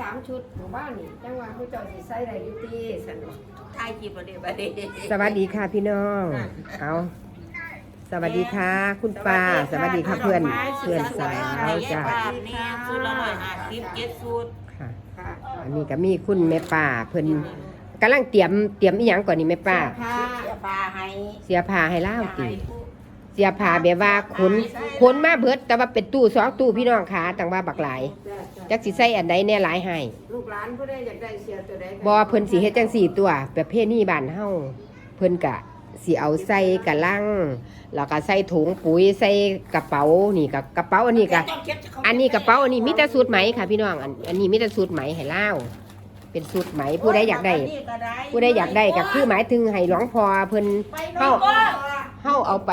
สามชุดหมู่บ้านนี่จังหวะผู้เจ้าสิใส่ได้อยู่ตีสนุกถ่ายคลิปบ่ได้บ่ได้สวัสดีค่ะพี่น้อง เอาสวัสดีค่ะ คุณป้า สวัสดีค่ะเพื่อน เพื่อนสาวจ้าป้าเนี่ยสูตรละ150เจ็ดสูตรค่ะค่ะอันนี้ก็มีคุณแม่ป้าเพิ่นกำลังเตรียมเตรียมอีหยังก่อนนี่แม่ป้าผ้าเสียปลาให้เสียผ้าให้เล่าตีให้ผู้เสียผ้าแบบว่าขนขนมาเบิด แต่ว่าเป็นตู้สองตู้พี่น้องขาต่างว่าบักหลาย จ้ะจ้ะจักสิใส่อันใดแน่หลายให้ลูกหลานผู้ใดอยากได้เสียตัวใดบ่เพิ่นสิเฮ็ดจังสี่ตัวประเภทนี้บ้านเฮาเพิ่นกะสิเอาใส่กะลังแล้วก็ใส่ถุงปุ๋ยใส่กระเป๋านี่ก็กระเป๋าอันนี้ก็อันนี้กระเป๋าอันนี้มีแต่สูตรไหมค่ะพี่น้องอันอันนี้มีแต่สูตรไหมให้เล่าเป็นสูตรไหมผู้ใดอยากได้ ผู้ใดอยากได้ก็คือหมายถึงให้หลวงพ่อเพิ่นเฮาเฮาเอาไป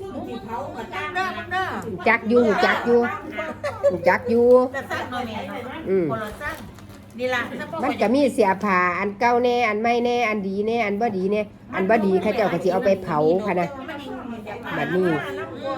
ซึ่งที่เผาก็จ้างเด้อเด้อจักอยู่ จักอยู่จักอยู่แต่สร้างหน่อยแม่หน่อยอืมคนละสร้างนี่ล่ะถ้าพ่อมันก็มีเสียผ้าอันเก่าแน่อันใหม่แน่อันดีแน่อันบ่ดีแน่อันบ่ดีเขาเจ้าก็สิเอาไปเผาค่ะนะ แบบนี้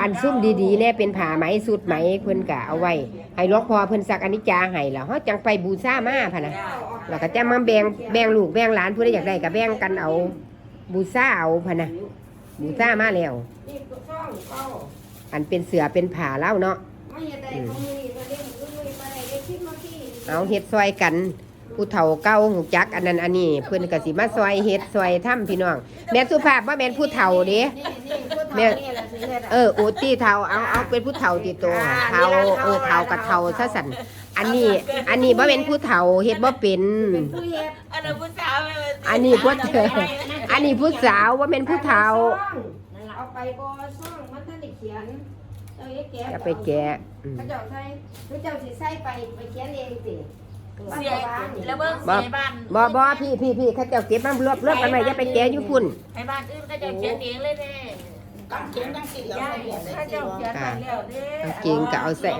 อันซุ่มดีๆแน่เป็นผ้าไหมสูตรไหมเพิ่นก็เอาไว้ให้หลวงพ่อเพิ่นสักอนิจจาให้แล้วเฮาจังไปบูชามาพะนะแล้วก็จะมาแบ่งแบ่งลูกแบ่งหลานผู้ใดอยากได้ก็แบ่งกันเอา บูซ่าเอาพะนะบูซ่ามาแล้วนี่ก็ช่องเป้าอันเป็นเสือเป็นผาเล่าเนาะ ไม่อยากได้ของมือนี่มาเล่นมือนี่มาได้ได้คิดมาที่เอาเฮ็ดซอยกันผู้เฒ่าเก่าหูจัก อันนั้นอันนี้เพิ่นก็สิมาซอยเฮ็ดซอยถ้ำพี่น้องแม่นสุภาพว่าแม่นผู้เฒ่าเด้นี่นี่ผู้เฒ่านี่แหละสิเฮ็ดเออโอตี้เฒ่าเอาเอาเป็นผู้เฒ่าติโตเฒ่าเออเฒ่ากับเฒ่าซะสั่นอันนี้อันนี้บ่เป็นผู้เฒ่าเฮ็ดบ่เป็นเป็นผู้เฮ็ดอันนั้นผู้สาวแม่ว่าอันนี้ผู้เฒ่าอันนี้ผู้สาวว่าเป็นผู้เฒ่าเอาไปบ่ซ่องมันท่านได้เขียน เจ้าเอ๊ะแกะจะไปแกะอืม เขาเจ้าใส่หรือเจ้าสิใส่ไปไปเขียนเองสิเสียแล้วเบิ่งเสียบ้านบ่บ่พี่พี่พี่เขาเจ้าเก็บมารวบรวบกันไว้อย่าไปแกะอยู่พุ่นให้บ้านอื่นก็จะเขียนเองเลยเด้ต้องเขียนต้องสิแล้วย่าเขียนได้ถ้าสิเจ้าเขียนไปแล้วเด้เอาเก่งก็เอาใส่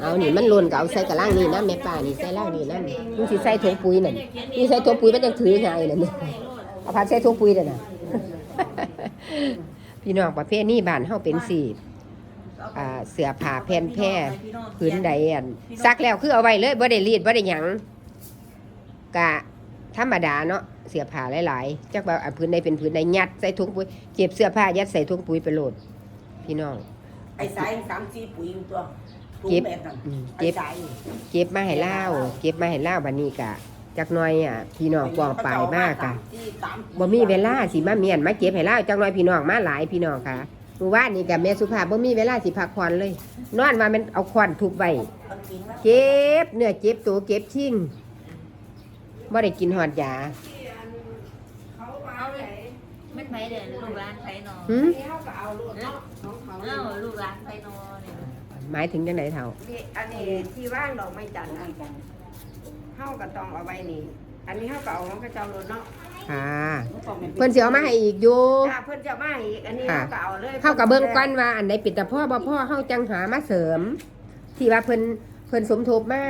เอานี่มันหล่นก็เอาใส่กระล่างนี่นะแม่ป้านี่ใส่ล่างนี่นะมึงสิใส่ถุงปุ๋ยนั่นนี่ใส่ถุงปุ๋ยมันจังถือง่ายนั่นนี่เอาพัดใส่ถุงปุ๋ยนั่นน่ะ พี่น้องประเภทนี้บ้านเฮาเป็นสิ อ่าเสื้อผ้าแผ่นแพร่ผืนใดอันซักแล้วคือเอาไว้เลยบ่ได้รีดบ่ได้หยังกะธรรมดาเนาะเสื้อผ้าหลายๆจักว่าอันผืนใดเป็นผืนใดยัดใส่ถุงปุ๋ยเก็บเสื้อผ้ายัดใส่ถุงปุ๋ยไปโหลด พี่น้องไอ้สายสามสี่ปุ๋ยอยู่ตัวถุงเก็บแบบนั้นอืมไอ้เก็บสายเก็บมาให้เล่าเก็บมาให้เล่าบัดนี้กะจักหน่อยอะพี่น้องปองปลายมากกะบ่มีเวลาสิมาเมียนมาเก็บให้เล่าจักหน่อยพี่น้องมาหลายพี่น้องค่ะเมื่อวานนี้กับแม่สุภาพบ่มีเวลาสิพักผ่อนเลย นอนว่ามันเอาควันทุบไว้เก็บเนื้อเก็บตัวเก็บทิ้งบ่ได้กินหอดยาเขาเอาไหนไม่ไปเด้ลูกหลานไปนอนหืมนี่เขาก็เอาลูกเนาะของเขาเล่าลูกหลานไปนอนเนี่ยหมายถึงจังไดเท่านี่อันนี้ที่ว่างดอกไม้จันทร์อันเฮาก็ต้องเอาไว้นี่ อันนี้เฮาก็เอาของเขาเจ้าโลดเนาะค่ะเพิ่นสิเอามาให้อีกอยู่ถ้าเพิ่นจะมาอีกอันนี้ค่ะเฮาก็เอาเลยเฮากับเบิ่งก่อนว่าอันใดปิดแต่พ่อบ่พ่อเฮาจังหามาเสริม ที่ว่าเพิ่นเพิ่นสมทบมา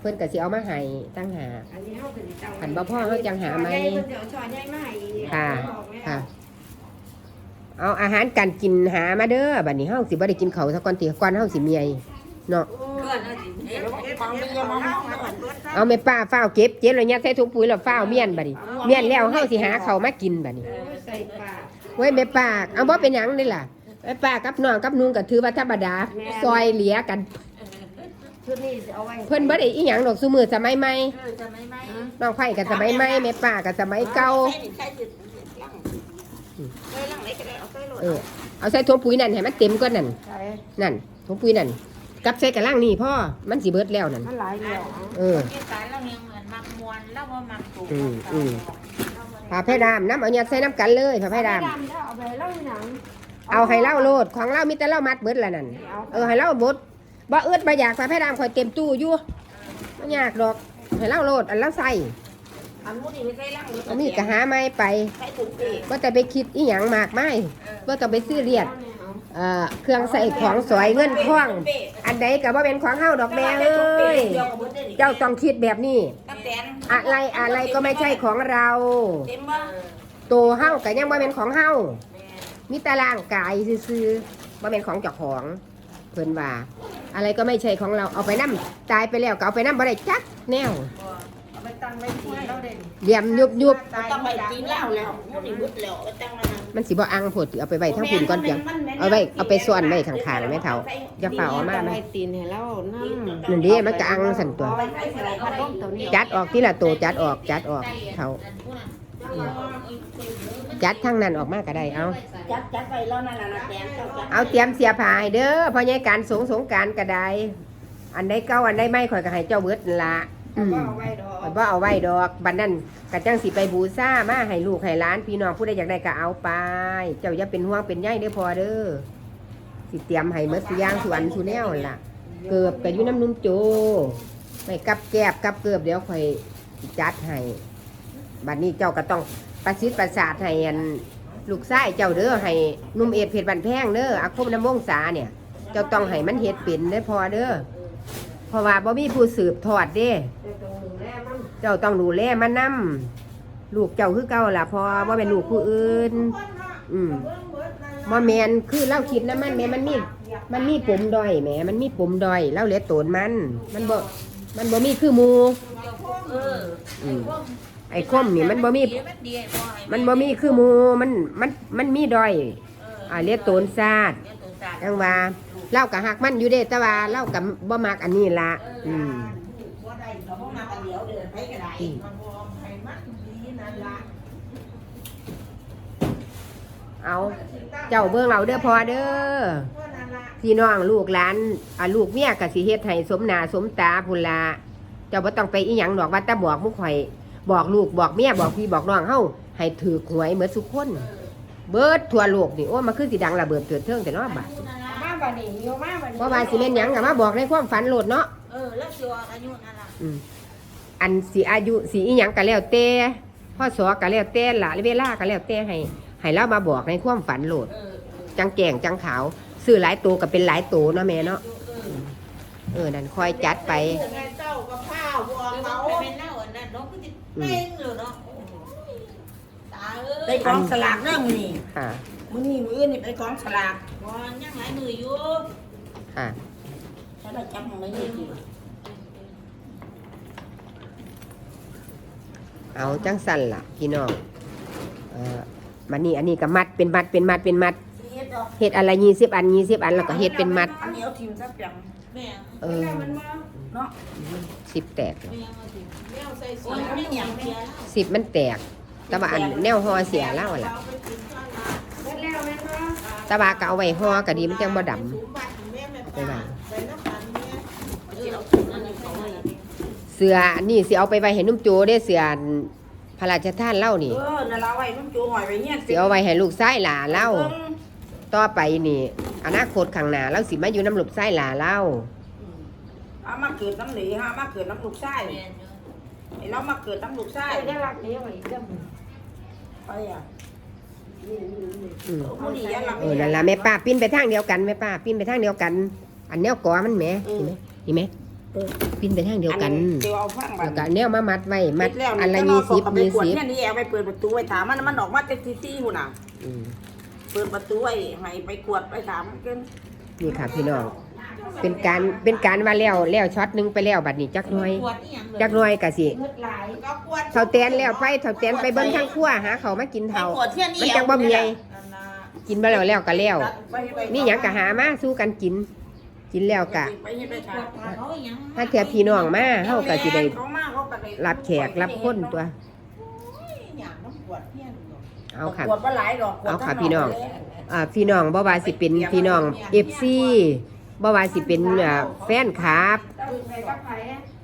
เพิ่นก็สิเอามาให้ตั้งหาก อันนี้เฮาก็สิจังขันบ่พ่อเฮาจังหาไหมช้อนใญ่เพิ่นสิเอาช้อนใหญ่มาให้อีกค่ะ บอกแล้วค่ะ เอาอาหารการกินหามาเด้อบัดนี้เฮาสิบ่ได้กินข้าวซะก่อนติก่อนเฮาสิเมียเนาะ เพื่อนเอาสิ เอาห้องก่อนเอาแม่ป้าฟ้าวเก็บเก็บแล้วยัดใส่ถุงปุ๋ยแล้วฟ้าวเมียนบัดนี้เมียนแล้วเฮาสิหาเขาวมากินบัดนี้โอ้ยใส่ปากเว้ยแม่ป้าเอาบ่เป็นหยังนี่ล่ะแม่ป้ากับน้องกับนุ่งก็ถือว่าธรรมดาซอยเหลียกัน ชุดนี้เอาไว้เพิ่นบ่ได้อีหยังดอกซุมือสมัยใหม่จะไม่ไม่น้องไผ่ก็สมัยใหม่แม่ป้าก็สมัยเก่าเออเอาใส่ถุงปุ๋ยนั่นให้มันเต็มก่อนนั่นนั่นถุงปุ๋ยนั่น กับใส่กระล่างนี่พ่อมันสิเบิดแล้วนั่นมันหลายแล้วเออที่สารเรายังเหมือนมักมวนแล้วว่ามักถูกอืมอืมผ้าไผ่ดำน้ำเอายัดใส่น้ำกันเลยผ้าไผ่ดเอาไปเอาไปเล่าหนังำเอาให้เล่าโลดของเล่ามีแต่เล่ามัดเบิดละนั่นเอาเออให้เล่าบดบ่เอื้อบ่อยากผ้าไผ่ดำคอยเต็มตู้อยู่ไม่ยากดอกให้เล่าโลดอันเล่าใส่อันนู้นนี่ไม่ใช่ลังอันนี้ก็หาไม่ไปใส่ถุงปีกว่าแต่ไปคิดอีหยังมากไม่ว่าต้องไปซื้อเรียด เครื่องใส่ของสวยเงินคล้อง อันใดก็บ่เป็นของเฮาดอกแม่เอ้ยเจ้าต้องคิดแบบนี้ อะไรอะไรก็ไม่ใช่ของเราโตเฮาก็ยังบ่เป็นของเฮามีต่ร่างกายซื่อๆบ่เป็นของเจ้าของเพิ่นว่า อะไรก็ไม่ใช่ของเราเอาไปนํตายไปแล้วก็เอาไปนํบ่ได้จักแนว เอาไปตั้งไว้ที่เราได้เหลี่ยมยุบยุบต้องไปกินเหล้าแล้วมันนี่บุดแล้วตั้งมามันสิบ่อังโพดเอาไปไว้ทั้งฝุ่นก่อนเพียงเอาไว้เอาไปซ่อนไว้ข้างๆแม่เฒ่าอย่าเฝ้าเอามาตั้งไหมไว้ตีนให้เรานั่งนั่นเด้มันก็อังสั่นตัวเอาไว้ใส่ใส่พัดลมตัวนี้จัดออกที่ละตัวจัดออกจัดออกเท่าจัดทั้งนั้นออกมาก็ได้เอาจัดจัดไปแล้วนั่นน่ะนะแตงเจ้าจัดเอาเตรียมเสียผ้าให้เด้อเพราะใหญ่การสงสงกรารก็ได้อันใดเก่าอันใดไม่ข่อยก็ให้เจ้าเบิดนั่นละ อืม เอาไว้ดอกบ่เอาไว้ดอกบัดนั้นก็จังสิไปบูชามาให้ลูกให้หลานพี่น้องผู้ใดอยากได้ก็เอาไป เจ้าอย่าเป็นห่วงเป็นใยเด้อพอเด้อสิเตรียมให้หมดสุอย่างสุอันสุแนวล่ะ เกือบก็อยู่น้ำนุ่มโจไปกับแกบกับเกือบเดี๋ยวข่อยสิจัดให้บัดนี้เจ้าก็ต้องประสิทธิ์ประสาทให้อันลูกชายเจ้าเด้อให้หนุ่มเอ็ดเพชรบันแพงเด้ออาคมน้ำวงศาเนี่ย เจ้าต้องให้มันเฮ็ดเป็นได้อพอเด้อ เพราะว่าบ่มีผู้สืบทอดเด้เจ้าต้องดูแลมันนํลูกเจ้าคือเก่าล่ะพอบ่เป็นลูกผู้อื่น อืมบ่แมนคือเล่าคิดนะมันแหม่มันมีมันมีปมด้อยแหมมันมีปมด้อยเล่าเหลือโตนมัน มันบ่มันบ่มีคือหมูเอออืมไอ้คมนี่มันบ่มี มันเดียวบ่ให้มันบ่มีคือหมูมันมันมันมีด้อยอ่าเหลือโตนซาดเดี๋ยวตัวสาด จังว่าเล่าก็ฮักมันอยู่เด้แต่ว่าเล่าก็บ่มักอันนี้ล่ะอืมบ่ได้เราบ่มากันเดียวเดินไปก็ได้เอาเจ้าเบิ่งเราเด้อพอเด้อพี่น้องลูกหลานอ่าลูกเมียก็สิเฮ็ดให้สมหน้าสมตาพุ่นละเจ้าบ่ต้องไปอีหยังดอกว่าแต่บอกหมุข่อย บอกลูกบอกเมียบอกพี่บอกน้องเฮาให้ถือหวยเหมือนทุกคน เบิดทั่วโลกนี่โอ้มันคือสิดังระเบิดเถิดเทิงแต่เนาะบัดมาบัดนี้เหี่ยวมาบัดนี้เพราะว่าสิแม่นหยังก็มาบอกในความฝันโลดเนาะเออแล้วสิว่าอายุนั่นล่ะอืมอันสิอายุสิอีหยังก็แล้วแต่พ่อสอก็แล้วแต่ละเวลาก็แล้วแต่ให้ให้เรามาบอกในความฝันโลด เออจังแก่งจังขาวซื้อหลายตัวก็เป็นหลายตัวเนาะแม่เนาะเออเออนั่นคอยจัดไป เจ้ากับข้าวบัวเดี๋ยวเขามันไปเป็นเล่าอันนั้นเนาะก็สิเป็นเลยเนาะตาเอ้ ได้ยกองสลากเรื่องมื้อนี้ค่ะ มื้อนี้มื้ออื่นนี่ไปกองสลากบ่ยังหลายมืออยู่ค่ะ ถ้าได้จับมันไม่ได้กินเอาจังสั่นล่ะ พี่น้องเออมันนี่อันนี้ก็มัดเป็นมัดเป็นมัดเป็นมัดเฮ็ดดอกเฮ็ดอะไรยี่สิบอันยี่สิบอันแล้วก็เฮ็ดเป็นมัด อันนี้เอาทิมซะเปียงแม่เออเนาะสิบแตกแม่มาถึงแม่ใส่สีไม่หยังเสียแล้วสิบมันแตก แต่ว่าอันแนวห่อเสียแล้วล่ะเบิดแล้วแม่นบ่แต่ว่าก็เอาไว้ห่อก็ดีมันจังบ่ดำไปไว้เสืออันนี้สิเอาไปไว้ให้นุ่มโจได้เสืออันพระราชทานเล่านี่เออนั่นละไว้มันจูหอยไว้เนี่ยสิเอาไว้ให้ลูกชายหลาเล่าต่อไปนี่อนาคตข้างหน้าเราสิมาอยู่น้ำลูกไส้หลาเล่าเอามาเกิดน้ำเหนีฮะมาเกิดน้ำลูกไส้แม่เนาะไอ้เรามาเกิดน้ำลูกไส้ใส่ได้รักเดียวอีกเด้อไป อะอืมผู้ดีอันละเออนั่นล่ะแม่ป้าปิ้นไปทางเดียวกันแม่ป้าปิ้นไปทางเดียวกัน อันแนวกอมันแหมเห็นไหมเห็นไหมปิ้นไปทางเดียวกันเดี๋ยวเอาฟังบัแล้วดก็แนวมามัดไว้มัดแล้วอันละจะยี่เาสิบเข้าไปยี่กวดสิบเนี่ยนี่แอบไปเปิดประตูไว้ถามมันมันออกมาจากที่ที่หุ่นน่ะอืมเปิดประตูไว้ให้ไปกวดไปถามมันกันนี่ค่ะพี่น้อง เป็นการเป็นการว่าแล้วแล้วช็อตหนึงไปแล้วบัดนี้จักหน่อย ปวดอีหยังเลยจักหน่อยกะสิเบิดหลายก็กวดเท่าแตนแล้วไปเท่าแตนไปเบิ่งทางครัวหาเขาวมากินไปเท่ากวดเที่ยนี่มันจังบ่มีไอ้นั่นล่ะกินมาแล้วแล้วก็แล้วไปไปมีหยังก็หามาสู้กันกิน กินแล้วกะไปให้ไปถามเขาอีหยังถ้าเทียพี่น้องมาเฮาก็สิได้เขามาเขาก็ได้รับแขกรับคนตัวหยังน้ำปวดเพี้ยนเนาะเอาค่ะกวดบ่หลายดอกกวดเอาค่ะทั้พี่น้อง อ่าพี่น้องบ่ว่าสิเป็นพี่น้อง FC บ่ว่าสิเป็นอ่าแฟนคลับเจ้าไปกับไผ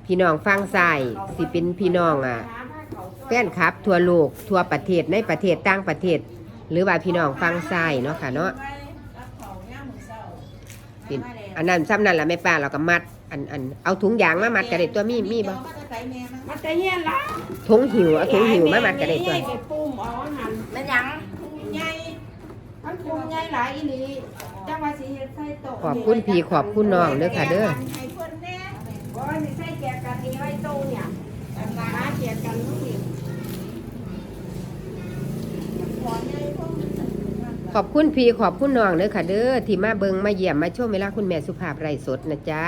พี่น้องฟังซ้ายสิเป็นพี่น้องอะหาผ้าเขาวแฟนคลับ ทั่วโลกทั่วประเทศในประเทศต่างประเทศ หรือว่าพี่น้องฟังซ้ายเนาะค่ะเนาะเป็นอันนั้นซ้ำนั่นล่ะแม่ป้าเราก็มัด อันอันเอาถุงยางมามัดก็ได้ตัวมีมีบ่มันจะเฮียนละถุงหิวเอาถุงหิวมามัดก็ได้ตัวใหญ่ไปปุ้มเอาอาหารแม่นหยังใหญ่มันปุ้มใหญ่หลายอีหลี จังว่าสิเฮ็ดใส่โต๊ะขอบคุณพี่ขอบคุณน้องเด้อค่ะเด้อ ให้เพิ่นแน่บ่ว่าสิใส่แจกกันนี่ไว้โต๊ะเนี่ยอันหาแจกกันทุกนี่ขอบคุณพี่ขอบคุณน้องเด้อค่ะเด้อที่มาเบิงมาเยี่ยมมาชมเวลาคุณแม่สุภาพไร้สดนะจ๊ะ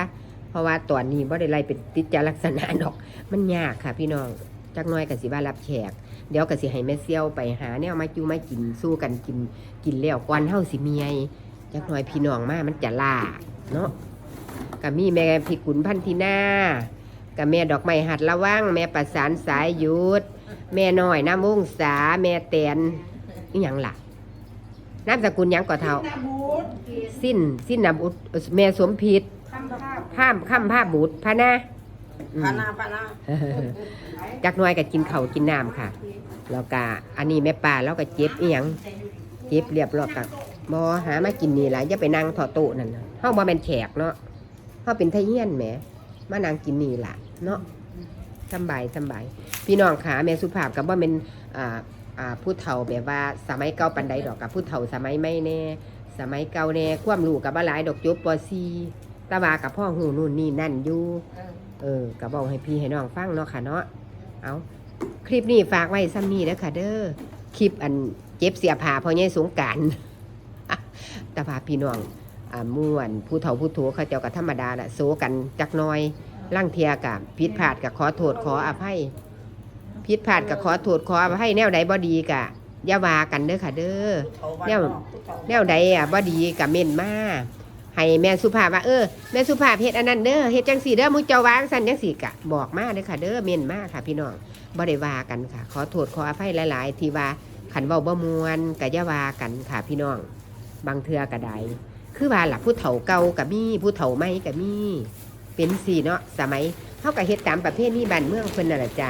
เพราะว่าตอนนี้บ่ได้ไล่เป็นติดจาลักษณะดอก มันยากค่ะ พี่น้องจักหน้อยก็สิว่ารับแขก เดี๋ยวก็สิให้แม่เซียวไปหาแนวมาจูมากินสู้กันกินกินแล้วก่อนเฮาสิเมีย จักหน้อยพี่น้องมามันจะล่าเนาะก็มีแม่พี่กุนพันธินากับแม่ดอกไม้หัดระวังแม่ประสานสายหยุดแม่น้อยน้ำมงสาแม่แตนอีหยังล่ะนามสกุลหยังก่อเท่า สิ้นสิ้นนำอุดแม่สมพิษคำภาพข้ามข้ามผ้าบุตรพะนะอืมพานาพานาจักหน้อยก็กินเขาวกินน้ำค่ะ แล้วก็อันนี้แม่ป่าแล้วก็เจ็บอีหยังเจ็บเรียบร้อยกับ บอหามากินนี่แหละอย่าไปนั่งถอโต๊ะนั่นน่ะเฮาบ่เป็นแขกเนาะเฮาเป็นไทเฮียนแหมมานั่งกินนี่ล่ะเนาะสำบายสำบายพี่น้องขาแม่สุภาพกับว่าเป็นอ่าอ่าผู้เฒ่าแบบว่าสมัยเก่าปันใดดอกกับผู้เฒ่าสมัยไม่แน่ สมัยเก่าแน่ความรู้กับว่าหลายดอกจบป .4 ตาบากับพ่อหูนู่นนี่นั่นอยู่เออก็บบอกให้พี่ให้น้องฟังเนาะค่ะเนาะเอาคลิปนี้ฝากไว้ซ้ำนี้นะค่ะเด้อคลิปอันเจ็บเสียผ่าพอใหญ่สงการ ตาพาพี่น้องอ่าม่วนผู้เฒ่าผู้โถเขาเจ้ากับธรรมดาละโซกันจักหน้อยล่างเทียกับผิดพลาดกับขอโทษขออภัยผิดพลาดกับขอโทษขออภัยแนวใดบ่ดีกะอย่าว่ากันเด้อค่ะเด้อ แนวแนวใดอะบ่ดีกับเม่นมาให้แม่สุภาพว่าเออแม่สุภาพเฮ็ดอันนั้นเด้อเฮ็ดจังสี่เด้อมุเจ้าวางสั่นจังสี่กะบอกมาเด้อค่ะเด้อเม่นมาค่ะ พี่น้องบ่ได้ว่ากันค่ะ ขอโทษขออภัยหลาย ๆ ที่ว่าขันเว้าบ่มวนก็อย่าว่ากันค่ะพี่น้อง บางเทื่อก็ได้คือว่าหล่ะผู้เฒ่าเก่าก็มีผู้เฒ่าใหม่ก็มีเป็นสี่เนาะสมัยเฮาก็เฮ็ดตามประเพณีบ้านเมืองเพิ่นนั่นแหละจ้า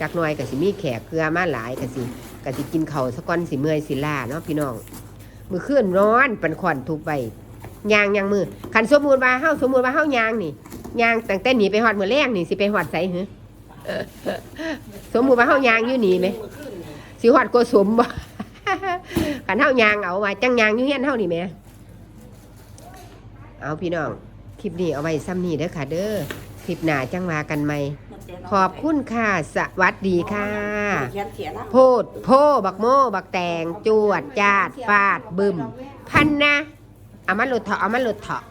จักน่อยก็สิมีแขกเครือมาหลายก็สิก็สิกินเข้าวซะก่อนสิเมื่อยสิลาเนาะพี่น้องมือเคลื่อนร้อนเป็นขวัญทุบไปยางยางมือขันสมมูลว่าเฮาสมมูลว่าเฮายางนี่ยางตั้งแต่หนีไปหอดมือแรกนี่สิไปหอดใสเหรอสมมูลว่าเฮายางอยู่นี่ไหมสิหอดโกสมบ่ ขันเฮายางเอาว่าจังยางอยู่เฮียนเฮานี่ไหมเอาพี่น้องคลิปนี้เอาไว้ซ้ำนี่เด้อค่ะ เด้อคลิปหน้าจังว่ากันใหม่ขอบคุณค่ะสวัสดีค่ะ โพดโพบักโมบักแตงจวดจาดฟาดบึม พันนะเอามาหลุดเถาะเอามาหลุดเถาะ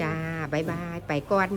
จ้าบายบายไปก่อน